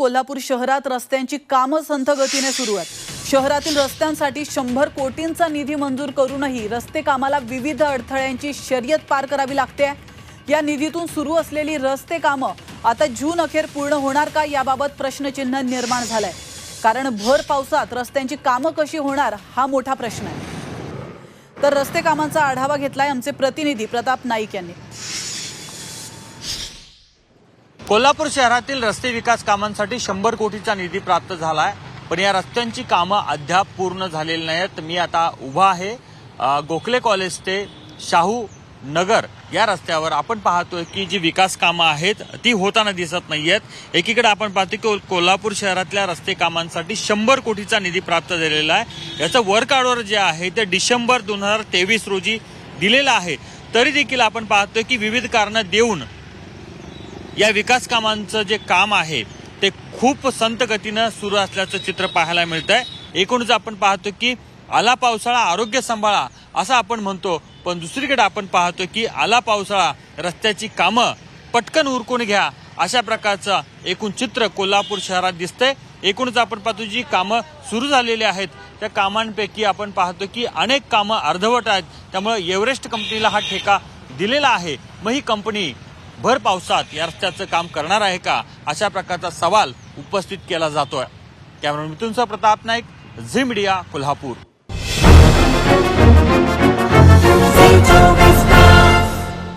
कोल्हापूर शहरात रस्त्यांची कामं संथ गतीने सुरू आहेत. शहरातील रस्त्यांसाठी शंभर कोटींचा निधी मंजूर करूनही रस्ते कामाला विविध अडथळ्यांची शर्यत पार करावी लागते. या निधीतून सुरू असलेली रस्ते कामं आता जून अखेर पूर्ण होणार का याबाबत प्रश्नचिन्ह निर्माण झालंय. कारण भर पावसात रस्त्यांची कामं कशी होणार हा मोठा प्रश्न आहे. तर रस्ते कामांचा आढावा घेतलाय आमचे प्रतिनिधी प्रताप नाईक यांनी. कोल्हापूर शहरातील रस्ते विकास कामांसाठी शंभर कोटीचा निधी प्राप्त झाला आहे पण या रस्त्यांची कामं अद्याप पूर्ण झालेली नाहीत. मी आता उभा आहे. गोखले कॉलेज ते शाहू नगर या रस्त्यावर आपण पाहतोय की जी विकास कामं आहेत ती होताना दिसत नाहीयेत. एकीकडे आपण पाहतो की कोल्हापूर शहरातल्या रस्ते कामांसाठी शंभर कोटीचा निधी प्राप्त झालेला आहे. याचं वर्क ऑर्डर जे आहे ते डिसेंबर दोन हजार तेवीस रोजी दिलेलं आहे. तरी देखील आपण पाहतोय की विविध कारणं देऊन या विकास कामांचं जे काम आहे ते खूप संत गतीनं सुरू असल्याचं चित्र पाहायला मिळत आहे एकूणच आपण पाहतो की आला पावसाळा आरोग्य सांभाळा असं आपण म्हणतो. पण दुसरीकडे आपण पाहतो की आला पावसाळा रस्त्याची कामं पटकन उरकून घ्या अशा प्रकारचं एकूण चित्र कोल्हापूर शहरात दिसतंय. एकूणच आपण पाहतो जी कामं सुरू झालेली आहेत त्या कामांपैकी आपण पाहतो की अनेक कामं अर्धवट आहेत. त्यामुळे एव्हरेस्ट कंपनीला हा ठेका दिलेला आहे. मग ही कंपनी भर पावसात या रस्त्याचं काम करणार आहे का? अशा प्रकारचा सवाल उपस्थित केला जातोय. कॅमेरा मिथुनचा प्रताप नाईक झी मीडिया कोल्हापूर.